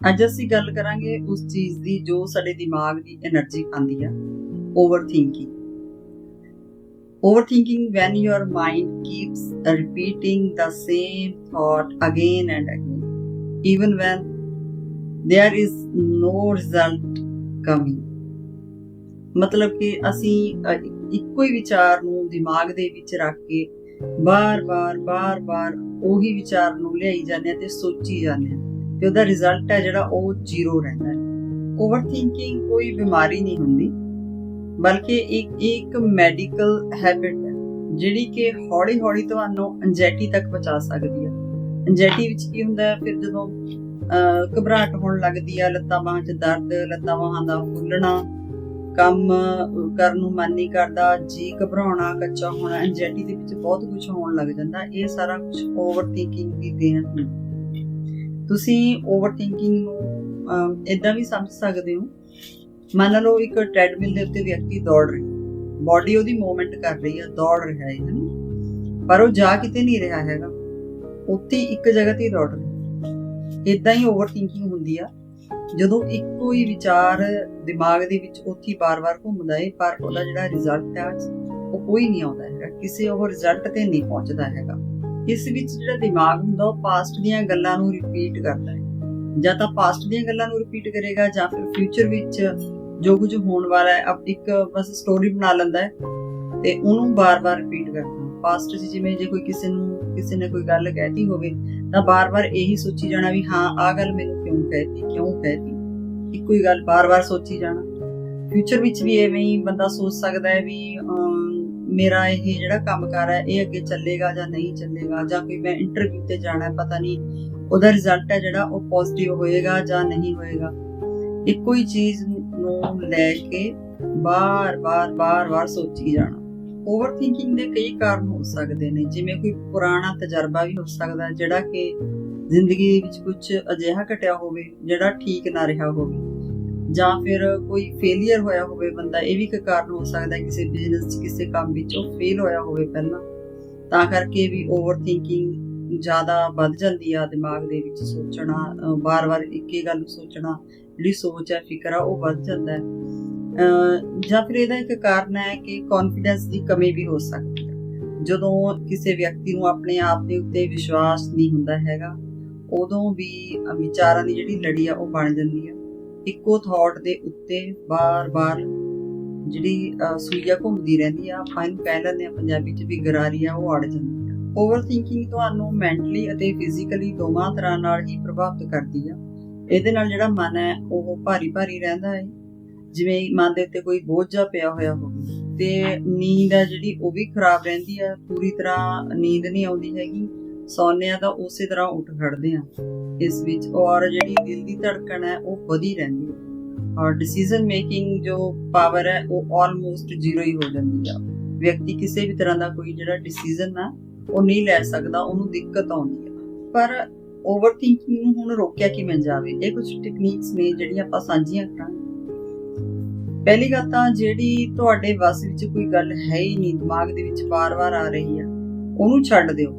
ਅੱਜ ਅਸੀਂ ਗੱਲ ਕਰਾਂਗੇ ਉਸ ਚੀਜ਼ ਦੀ ਜੋ ਸਾਡੇ ਦਿਮਾਗ ਦੀ એનર્ਜੀ ਖਾਂਦੀ ਆ over thinking over thinking when your mind keeps repeating the same thought again and again even when there is no result coming ਮਤਲਬ ਕਿ ਅਸੀਂ ਇੱਕੋ ਹੀ ਵਿਚਾਰ ਨੂੰ ਦਿਮਾਗ ਦੇ ਵਿੱਚ ਰੱਖ ਕੇ ਬਾਰ-ਬਾਰ ਬਾਰ-ਬਾਰ ਉਹੀ ਵਿਚਾਰ ਨੂੰ ਲਿਆਈ ਜਾਂਦੇ ਤੇ ਸੋਚੀ ਜਾਂਦੇ ਤੇ ਉਹਦਾ ਰਿਜ਼ਲਟ ਹੈ ਜਿਹੜਾ ਉਹ ਜ਼ੀਰੋ ਰਹਿੰਦਾ ਹੈ। ਓਵਰਥਿੰਕਿੰਗ ਕੋਈ ਬਿਮਾਰੀ ਨਹੀਂ ਹੁੰਦੀ ਬਲਕਿ ਇੱਕ ਇੱਕ ਮੈਡੀਕਲ ਹੈਬਿਟ ਹੈ ਜਿਹੜੀ ਕਿ ਹੌਲੀ-ਹੌਲੀ ਤੁਹਾਨੂੰ ਐਂਜ਼ਾਇਟੀ ਤੱਕ ਪਹੁੰਚਾ ਸਕਦੀ ਹੈ। ਐਂਜ਼ਾਇਟੀ ਵਿੱਚ ਕੀ ਹੁੰਦਾ ਫਿਰ ਜਦੋਂ ਅਹ, ਘਬਰਾਹਟ ਹੋਣ ਲੱਗਦੀ ਹੈ ਲੱਤਾਂ ਬਾਹਾਂ 'ਚ ਦਰਦ ਲੱਤਾਂ ਬਾਹਾਂ ਦਾ ਫੁੱਲਣਾ ਕੰਮ ਕਰਨ ਨੂੰ ਮਨ ਨਹੀਂ ਕਰਦਾ ਜੀ ਘਬਰਾਉਣਾ ਕੱਚਾ ਹੋਣਾ ਐਂਜ਼ਾਇਟੀ ਦੇ ਵਿੱਚ ਬਹੁਤ ਕੁਝ ਹੋਣ ਲੱਗ ਜਾਂਦਾ। ਇਹ ਸਾਰਾ ਕੁਝ ਓਵਰਥਿੰਕਿੰਗ ਦੀ ਦੇਣ ਹੈ। ਤੁਸੀਂ ਓਵਰਥਿੰਕਿੰਗ ਨੂੰ ਇਦਾਂ ਵੀ ਸਮਝ ਸਕਦੇ ਹੋ। ਮੰਨ ਲਓ ਇੱਕ ਟ੍ਰੈਡਮਿਲ ਦੇ ਉੱਤੇ ਵਿਅਕਤੀ ਦੌੜ ਰਿਹਾ ਬਾਡੀ ਉਹਦੀ ਮੂਵਮੈਂਟ ਕਰ ਰਹੀ ਹੈ, ਦੌੜ ਰਿਹਾ ਹੈ ਹਨਾ ਪਰ ਉਹ ਜਾ ਕਿਤੇ ਨਹੀਂ ਰਿਹਾ ਹੈਗਾ। ਉੱਥੇ ਇੱਕ ਜਗ੍ਹਾ ਤੇ ਦੌੜ ਰਿਹਾ ਇਦਾਂ ਹੀ ਓਵਰਥਿੰਕਿੰਗ ਹੁੰਦੀ ਆ। ਜਦੋਂ ਇੱਕੋ ਹੀ ਵਿਚਾਰ ਦਿਮਾਗ ਦੇ ਵਿੱਚ ਉੱਥੇ ਹੀ ਬਾਰ-ਬਾਰ ਘੁੰਮਦਾ ਏ, ਪਰ ਉਹਦਾ ਜਿਹੜਾ ਰਿਜ਼ਲਟ ਹੈ ਉਹ ਕੋਈ ਨਹੀਂ ਆਉਂਦਾ ਹੈਗਾ। ਕਿਸੇ ਉਹ ਰਿਜ਼ਲਟ ਤੇ ਨਹੀਂ ਪਹੁੰਚਦਾ ਹੈਗਾ। ਇਸ ਵਿੱਚ ਜਿਹੜਾ ਦਿਮਾਗ ਹੁੰਦਾ, ਉਹ ਪਾਸਟ ਦੀਆਂ ਗੱਲਾਂ ਨੂੰ ਰਿਪੀਟ ਕਰਦਾ ਹੈ। ਜਾਂ ਤਾਂ ਪਾਸਟ ਦੀਆਂ ਗੱਲਾਂ ਨੂੰ ਰਿਪੀਟ ਕਰੇਗਾ, ਜਾਂ ਫਿਰ ਫਿਊਚਰ ਵਿੱਚ ਜੋ ਕੁਝ ਹੋਣ ਵਾਲਾ ਹੈ ਅਬ ਇੱਕ ਬਸ ਸਟੋਰੀ ਬਣਾ ਲੈਂਦਾ ਹੈ ਤੇ ਉਹਨੂੰ ਬਾਰ-ਬਾਰ ਰਿਪੀਟ ਕਰਦਾ ਪਾਸਟ 'ਚ ਜਿਵੇਂ ਜੇ ਕੋਈ ਕਿਸੇ ਨੂੰ, ਕਿਸੇ ਨੇ ਕੋਈ ਗੱਲ ਕਹਿਤੀ ਹੋਵੇ, ਤਾਂ ਬਾਰ-ਬਾਰ ਇਹੀ ਸੋਚੀ ਜਾਣਾ ਵੀ ਹਾਂ, ਆਹ ਗੱਲ ਮੈਨੂੰ ਕਿਉਂ ਕਹਿਤੀ ਕਿਉਂ ਕਹਿਤੀ? ਇੱਕੋ ਹੀ ਗੱਲ ਬਾਰ-ਬਾਰ ਸੋਚੀ ਜਾਣਾ। ਫਿਊਚਰ ਵਿੱਚ ਵੀ ਐਵੇਂ ਹੀ ਬੰਦਾ ਸੋਚ ਸਕਦਾ ਹੈ ਵੀ ਮੇਰਾ ਇਹ ਜਿਹੜਾ ਕੰਮਕਾਰ ਹੈ ਇਹ ਅੱਗੇ ਚੱਲੇਗਾ ਜਾਂ ਨਹੀਂ ਚੱਲੇਗਾ, ਜਾਂ ਕੋਈ ਮੈਂ ਇੰਟਰਵਿਊ ਤੇ ਜਾਣਾ ਪਤਾ ਨਹੀਂ। ਉਹਦਾ ਰਿਜ਼ਲਟ ਹੈ ਜਿਹੜਾ, ਉਹ ਪੋਜ਼ਿਟਿਵ ਹੋਏਗਾ ਜਾਂ ਨਹੀਂ ਹੋਏਗਾ। ਇੱਕੋ ਹੀ ਚੀਜ਼ ਨੂੰ ਲੈ ਕੇ ਬਾਰ-ਬਾਰ ਬਾਰ-ਬਾਰ ਸੋਚੀ ਜਾਣਾ। ਓਵਰਥਿੰਕਿੰਗ ਦੇ ਕਈ ਕਾਰਨ ਹੋ ਸਕਦੇ ਨੇ। ਜਿਵੇਂ ਕੋਈ ਪੁਰਾਣਾ ਤਜਰਬਾ ਵੀ ਹੋ ਸਕਦਾ ਜਿਹੜਾ ਕਿ ਜ਼ਿੰਦਗੀ ਵਿੱਚ ਕੁਝ ਅਜਿਹਾ ਘਟਿਆ ਹੋਵੇ, ਜਿਹੜਾ ਠੀਕ ਨਾ ਰਿਹਾ ਹੋਵੇ। ਜਾਂ ਫਿਰ ਕੋਈ ਫੇਲਿਅਰ ਹੋਇਆ ਹੋਵੇ ਬੰਦਾ, ਇਹ ਵੀ ਇੱਕ ਕਾਰਨ ਹੋ ਸਕਦਾ ਹੈ ਕਿਸੇ ਬਿਜ਼ਨਸ 'ਚ, ਕਿਸੇ ਕੰਮ ਵਿੱਚ ਉਹ ਫੇਲ ਹੋਇਆ ਹੋਵੇ ਪਹਿਲਾਂ। ਤਾਂ ਕਰਕੇ ਵੀ ਓਵਰਥਿੰਕਿੰਗ ਜ਼ਿਆਦਾ ਵੱਧ ਜਾਂਦੀ ਆ ਦਿਮਾਗ ਦੇ ਵਿੱਚ ਸੋਚਣਾ, ਅਹ ਵਾਰ-ਵਾਰ ਇੱਕ ਗੱਲ ਸੋਚਣਾ, ਜਿਹੜੀ ਸੋਚ ਹੈ, ਫਿਕਰ ਆ, ਉਹ ਵੱਧ ਜਾਂਦਾ ਹੈ। ਅਹ ਜਾਂ ਫਿਰ ਇਹਦਾ ਇੱਕ ਕਾਰਨ ਹੈ ਕਿ ਕੌਨਫੀਡੈਂਸ ਦੀ ਕਮੀ ਵੀ ਹੋ ਸਕਦੀ ਹੈ। ਜਦੋਂ ਕਿਸੇ ਵਿਅਕਤੀ ਨੂੰ ਆਪਣੇ ਆਪ ਦੇ ਉੱਤੇ ਵਿਸ਼ਵਾਸ ਨਹੀਂ ਹੁੰਦਾ ਹੈਗਾ, ਉਦੋਂ ਵੀ ਵਿਚਾਰਾਂ ਦੀ ਜਿਹੜੀ ਲੜੀ ਆ, ਉਹ ਬਣ ਜਾਂਦੀ ਹੈ ਇੱਕੋ ਥਾਟ ਦੇ ਉੱਤੇ ਬਾਰ-ਬਾਰ ਜਿਹੜੀ ਸੂਈਆ ਘੁੰਮਦੀ ਰਹਿੰਦੀ ਆ, ਆਪਾਂ ਇਹਨੂੰ ਕਹਿ ਲੈਂਦੇ ਆ ਪੰਜਾਬੀ ਚ ਵੀ ਗਰਾਰੀ ਆ, ਉਹ ਅੜ ਜਾਂਦੀ ਆ। ਓਵਰਥਿੰਕਿੰਗ ਤੁਹਾਨੂੰ ਮੈਂਟਲੀ ਅਤੇ ਫਿਜ਼ੀਕਲੀ ਦੋਵਾਂ ਤਰ੍ਹਾਂ ਨਾਲ ਹੀ ਪ੍ਰਭਾਵਿਤ ਕਰਦੀ ਆ। ਇਹਦੇ ਨਾਲ ਜਿਹੜਾ ਮਨ ਹੈ, ਉਹ ਭਾਰੀ ਭਾਰੀ ਰਹਿੰਦਾ ਹੈ ਜਿਵੇਂ ਮਨ ਦੇ ਉੱਤੇ ਕੋਈ ਬੋਝ ਜਿਹਾ ਪਿਆ ਹੋਇਆ ਹੋਵੇ ਤੇ ਨੀਂਦ ਆ ਜਿਹੜੀ, ਉਹ ਵੀ ਖਰਾਬ ਰਹਿੰਦੀ ਆ। ਪੂਰੀ ਤਰ੍ਹਾਂ ਨੀਂਦ ਨਹੀਂ ਆਉਂਦੀ ਹੈਗੀ। ਸੌਂਦੇ ਆ ਤਾਂ ਉਸੇ ਤਰ੍ਹਾਂ ਉੱਠ ਖੜਦੇ ਆ। ਇਸ ਵਿੱਚ ਔਰ ਜਿਹੜੀ ਦਿਲ ਦੀ ਧੜਕਣ ਹੈ, ਉਹ ਵਧੀ ਰਹਿੰਦੀ ਹੈ। ਔਰ ਡਿਸੀਜਨ ਮੇਕਿੰਗ ਜੋ ਪਾਵਰ ਹੈ, ਉਹ ਆਲਮੋਸਟ ਜ਼ੀਰੋ ਹੀ ਹੋ ਜਾਂਦੀ ਆ। ਵਿਅਕਤੀ ਕਿਸੇ ਵੀ ਤਰ੍ਹਾਂ ਦਾ ਕੋਈ ਜਿਹੜਾ ਡਿਸੀਜਨ ਆ, ਉਹ ਨਹੀਂ ਲੈ ਸਕਦਾ, ਉਹਨੂੰ ਦਿੱਕਤ ਆਉਂਦੀ ਆ। ਪਰ ਓਵਰਥਿੰਕਿੰਗ ਨੂੰ ਹੁਣ ਰੋਕਿਆ ਕਿਵੇਂ ਜਾਵੇ? ਇਹ ਕੁਝ ਟੈਕਨੀਕਸ ਨੇ ਜਿਹੜੀਆਂ ਆਪਾਂ ਸਾਂਝੀਆਂ ਕਰਾਂਗੇ। ਪਹਿਲੀ ਗੱਲ ਤਾਂ ਜਿਹੜੀ ਤੁਹਾਡੇ ਵਸ ਵਿੱਚ ਕੋਈ ਗੱਲ ਹੈ ਹੀ ਨਹੀਂ, ਦਿਮਾਗ ਦੇ ਵਿੱਚ ਵਾਰ-ਵਾਰ ਆ ਰਹੀ ਆ, ਉਹਨੂੰ ਛੱਡ ਦਿਓ।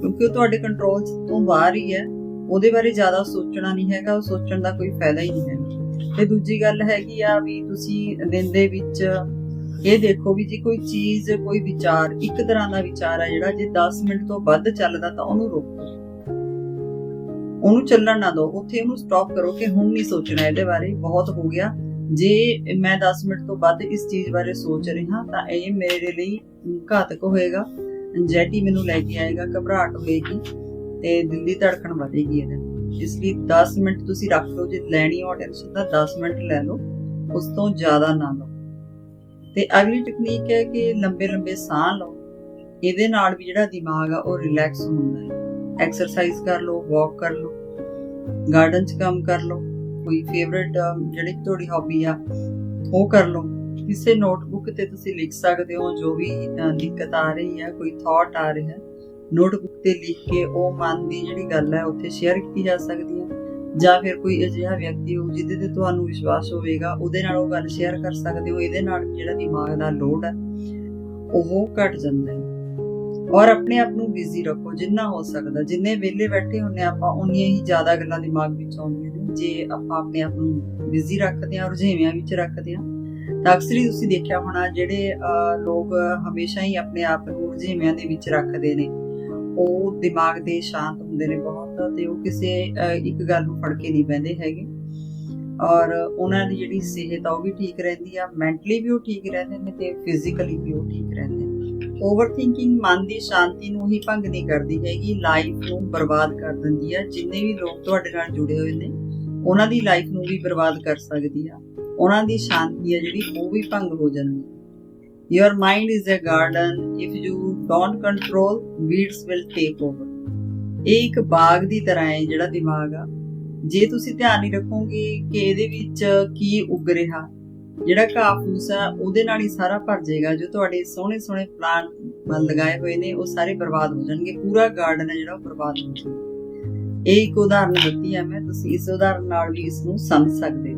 ਕਿਉਂਕਿ ਉਹ ਤੁਹਾਡੇ ਕੰਟਰੋਲ ਤੋਂ ਬਾਹਰ ਹੀ ਹੈ। ਉਹਦੇ ਬਾਰੇ ਜ਼ਿਆਦਾ ਸੋਚਣਾ ਨਹੀਂ ਹੈਗਾ, ਉਹ ਸੋਚਣ ਦਾ ਕੋਈ ਫਾਇਦਾ ਹੀ ਨਹੀਂ ਹੈ ਤੇ ਦੂਜੀ ਗੱਲ ਹੈਗੀ ਆ ਵੀ ਤੁਸੀਂ ਦਿਨ ਦੇ ਵਿੱਚ ਇਹ ਦੇਖੋ ਵੀ ਜੇ ਕੋਈ ਚੀਜ਼, ਕੋਈ ਵਿਚਾਰ, ਇੱਕ ਤਰ੍ਹਾਂ ਦਾ ਵਿਚਾਰ ਹੈ ਜਿਹੜਾ ਜੇ 10 ਮਿੰਟ ਤੋਂ ਵੱਧ ਚੱਲਦਾ ਤਾਂ ਉਹਨੂੰ ਰੋਕੋ। ਉਹਨੂੰ ਚੱਲਣ ਨਾ ਦਿਓ। ਉੱਥੇ ਉਹਨੂੰ ਸਟਾਪ ਕਰੋ ਕਿ ਹੁਣ ਨਹੀਂ ਸੋਚਣਾ ਇਹਦੇ ਬਾਰੇ। ਬਹੁਤ ਹੋ ਗਿਆ। ਜੇ ਮੈਂ 10 ਮਿੰਟ ਤੋਂ ਵੱਧ ਇਸ ਚੀਜ਼ ਬਾਰੇ ਸੋਚ ਰਿਹਾ ਤਾਂ ਇਹ ਮੇਰੇ ਲਈ ਘਾਤਕ ਹੋਏਗਾ। ਐਂਜ਼ਾਇਟੀ ਮੈਨੂੰ ਲੈ ਕੇ ਆਏਗਾ, ਘਬਰਾਹਟ ਹੋਏਗੀ ਤੇ ਦਿਲ ਦੀ ਧੜਕਣ ਵਧੇਗੀ ਇਹਦੇ ਇਸ ਲਈ 10 ਮਿੰਟ ਤੁਸੀਂ ਰੱਖ ਲਓ, ਜੇ ਲੈਣੀ ਹੋ ਟੈਨਸ਼ਨ ਤਾਂ 10 ਮਿੰਟ ਲੈ ਲਓ, ਉਸ ਤੋਂ ਜ਼ਿਆਦਾ ਨਾ ਲਓ। ਤੇ ਅਗਲੀ ਟੈਕਨੀਕ ਹੈ ਕਿ ਲੰਬੇ ਲੰਬੇ ਸਾਹ ਲਓ। ਇਹਦੇ ਨਾਲ ਵੀ ਜਿਹੜਾ ਦਿਮਾਗ ਆ, ਉਹ ਰਿਲੈਕਸ ਹੁੰਦਾ ਹੈ। ਐਕਸਰਸਾਈਜ਼ ਕਰ ਲਓ ਵਾਕ ਕਰ ਲਓ ਗਾਰਡਨ 'ਚ ਕੰਮ ਕਰ ਲਓ, ਕੋਈ ਫੇਵਰਿਟ ਜਿਹੜੀ ਤੁਹਾਡੀ ਹੌਬੀ ਆ, ਉਹ ਕਰ ਲਓ। ਕਿਸੇ ਨੋਟਬੁੱਕ ਤੇ ਤੁਸੀਂ ਲਿਖ ਸਕਦੇ ਹੋ ਜੋ ਵੀ ਦਿੱਕਤ ਆ ਰਹੀ ਹੈ, ਕੋਈ ਥਾਟ ਆ ਰਿਹਾ ਹੈ ਨੋਟਬੁੱਕ ਤੇ ਲਿਖ ਕੇ ਉਹ ਮਨ ਦੀ ਜਿਹੜੀ ਗੱਲ ਹੈ ਉੱਥੇ ਸ਼ੇਅਰ ਕੀਤੀ ਜਾ ਸਕਦੀ ਹੈ ਜਾਂ ਫਿਰ ਕੋਈ ਅਜਿਹਾ ਵਿਅਕਤੀ ਹੋ ਜਿਹਦੇ ਤੇ ਤੁਹਾਨੂੰ ਵਿਸ਼ਵਾਸ ਹੋਵੇਗਾ, ਉਹਦੇ ਨਾਲ ਉਹ ਗੱਲ ਸ਼ੇਅਰ ਕਰ ਸਕਦੇ ਹੋ, ਇਹਦੇ ਨਾਲ ਜਿਹੜਾ ਦਿਮਾਗ ਦਾ ਲੋਡ ਹੈ, ਉਹ ਘਟ ਜਾਂਦਾ ਹੈ। ਔਰ ਆਪਣੇ ਆਪ ਨੂੰ ਬਿਜ਼ੀ ਰੱਖੋ, ਜਿੰਨਾ ਹੋ ਸਕਦਾ, ਜਿੰਨੇ ਵਿਹਲੇ ਬੈਠੇ ਹੁੰਨੇ ਆਪਾਂ, ਉਨੀਆਂ ਹੀ ਜ਼ਿਆਦਾ ਗੱਲਾਂ ਦਿਮਾਗ ਵਿੱਚ ਆਉਂਦੀਆਂ ਨੇ, ਜੇ ਆਪਾਂ ਆਪਣੇ ਆਪ ਨੂੰ ਬਿਜ਼ੀ ਰੱਖਦੇ ਹਾਂ ਰੁਝੇਵਿਆਂ ਵਿੱਚ ਰੱਖਦੇ ਹਾਂ। ਤਾਂ ਅਕਸਰ ਹੀ ਤੁਸੀਂ ਦੇਖਿਆ ਹੋਣਾ ਜਿਹੜੇ ਲੋਕ ਹਮੇਸ਼ਾ ਹੀ ਆਪਣੇ ਆਪ ਨੂੰ ਰੁਝੇਵਿਆਂ ਦੇ ਵਿੱਚ ਰੱਖਦੇ ਨੇ। ਉਹ ਦਿਮਾਗ ਦੇ ਸ਼ਾਂਤ ਹੁੰਦੇ ਨੇ ਬਹੁਤ, ਤੇ ਉਹ ਕਿਸੇ ਇੱਕ ਗੱਲ ਨੂੰ ਫੜ ਕੇ ਨਹੀਂ ਬਹਿੰਦੇ ਹੈਗੇ। ਔਰ ਉਹਨਾਂ ਦੀ ਜਿਹੜੀ ਸਿਹਤ ਆ ਉਹ ਵੀ ਠੀਕ ਰਹਿੰਦੀ ਆ, ਮੈਂਟਲੀ ਵੀ ਉਹ ਠੀਕ ਰਹਿੰਦੇ ਨੇ ਤੇ ਫਿਜ਼ੀਕਲੀ ਵੀ ਉਹ ਠੀਕ ਰਹਿੰਦੇ ਨੇ। ਓਵਰਥਿੰਕਿੰਗ ਮਨ ਦੀ ਸ਼ਾਂਤੀ ਨੂੰ ਹੀ ਭੰਗ ਨਹੀਂ ਕਰਦੀ ਹੈਗੀ, ਲਾਈਫ ਨੂੰ ਬਰਬਾਦ ਕਰ ਦਿੰਦੀ ਆ। ਜਿੰਨੇ ਵੀ ਲੋਕ ਤੁਹਾਡੇ ਨਾਲ ਜੁੜੇ ਹੋਏ ਨੇ, ਉਹਨਾਂ ਦੀ ਲਾਈਫ ਨੂੰ ਵੀ ਬਰਬਾਦ ਕਰ ਸਕਦੀ ਆ। ਉਹਨਾਂ ਦੀ ਸ਼ਾਂਤੀ ਹੈ ਜਿਹੜੀ ਉਹ ਵੀ ਭੰਗ ਹੋ ਜਾਂਦੀ ਹੈ। Your mind is a garden. If you don't control, weeds will take over. ਇਹ ਇੱਕ ਬਾਗ ਦੀ ਤਰ੍ਹਾਂ ਹੈ ਜਿਹੜਾ ਦਿਮਾਗ ਆ। ਜੇ ਤੁਸੀਂ ਧਿਆਨ ਨਹੀਂ ਰੱਖੋਗੇ ਕਿ ਇਹਦੇ ਵਿੱਚ ਕੀ ਉੱਗ ਰਿਹਾ ਜਿਹੜਾ ਘਾਹ ਫੂਸ ਆ ਉਹਦੇ ਨਾਲ ਹੀ ਸਾਰਾ ਭਰ ਜਾਏਗਾ। ਜੋ ਤੁਹਾਡੇ ਸੋਹਣੇ ਸੋਹਣੇ ਪਲਾਂਟ ਲਗਾਏ ਹੋਏ ਨੇ ਉਹ ਸਾਰੇ ਬਰਬਾਦ ਹੋ ਜਾਣਗੇ। ਪੂਰਾ ਗਾਰਡਨ ਹੈ ਜਿਹੜਾ ਉਹ ਬਰਬਾਦ ਹੋ ਜਾਊਗਾ। ਇਹ ਇੱਕ ਉਦਾਹਰਨ ਦਿੱਤੀ ਹੈ ਮੈਂ। ਤੁਸੀਂ ਇਸ ਉਦਾਹਰਨ ਨਾਲ ਵੀ ਇਸ ਨੂੰ ਸਮਝ ਸਕਦੇ